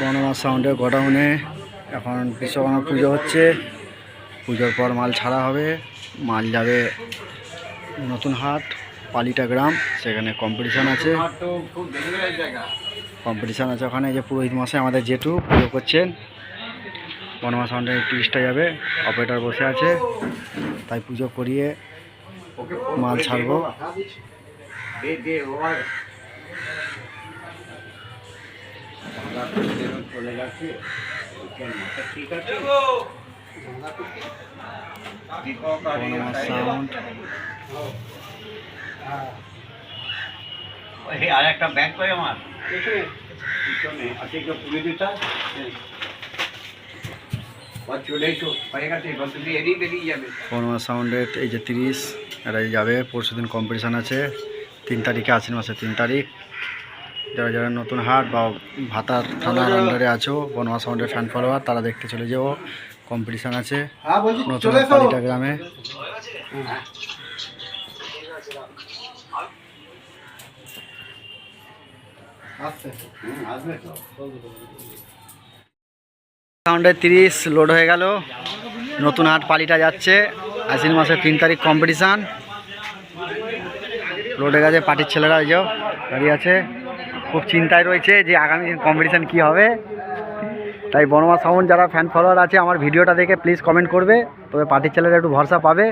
বনমাস সাউন্ডের গোডাউনে এখন বিশ্বকর্মা পুজো হচ্ছে। পুজোর পর মাল ছাড়া হবে। মাল যাবে নতুন হাট, পালিটা গ্রাম, সেখানে কম্পিটিশান আছে। কম্পিটিশান আছে ওখানে। যে পুরোহিত মশাই আমাদের জেঠু পুজো করছেন। বনমা সাউন্ডের টিভিসটা যাবে। অপারেটার বসে আছে। তাই পুজো করিয়ে মাল ছাড়বো। বনমা সাউন্ড আর একটা ব্যাগ করে আমার? পিছনে। আছে কেউ তুলে দিতে চলে এসো হয়ে গেছে সাউন্ডের এই যে তিরিশ এরাই যাবে। পরশু দিন কম্পিটিশান আছে। তিন তারিখে আশ্বিন মাসে তিন তারিখ। যারা যারা নতুন হাট বা ভাতার থানার আন্ডারে আছো বনমা সাউন্ডের ফ্যান ফলোয়ার তারা দেখতে চলে যাও। কম্পিটিশান আছে নতুন পালিটা গ্রামে। সাউন্ডের তিরিশ লোড হয়ে গেল। নতুন হাট পালিটা যাচ্ছে। আশ্বিন মাসের তিন তারিখ কম্পিটিশান হয়ে গেছে, পার্টির ছেলেরা যাও দাঁড়িয়ে আছে। খুব চিন্তায় রয়েছে যে আগামী দিন কম্পিটিশান কী হবে। তাই বনমা সাউন্ড যারা ফ্যান ফলোয়ার আছে, আমার ভিডিওটা দেখে প্লিজ কমেন্ট করবে। তবে পার্টির ছেলেরা একটু ভরসা পাবে।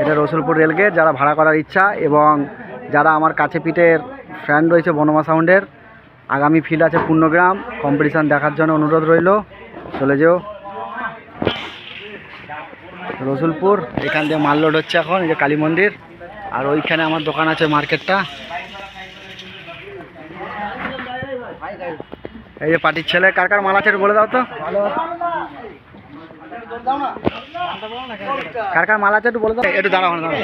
এটা রসুলপুর রেলগেট, যারা ভাড়া করার ইচ্ছা এবং যারা আমার কাছে পিঠের ফ্যান রয়েছে বনমা সাউন্ডের, আগামী ফিল্ড আছে পূর্ণগ্রাম। কম্পিটিশান দেখার জন্য অনুরোধ রইল। চলে যেও। রসুলপুর, এখান দিয়ে মাল লোড হচ্ছে এখন, এই যে কালী মন্দির। আর ওইখানে আমার দোকান আছে মার্কেটটা। এই যে পার্টির ছেলে, কার কার মাল আছে বলে দাও তো। কার কার মাল আছে একটু বলে দাও। একটু দাঁড়াও দাঁড়াও।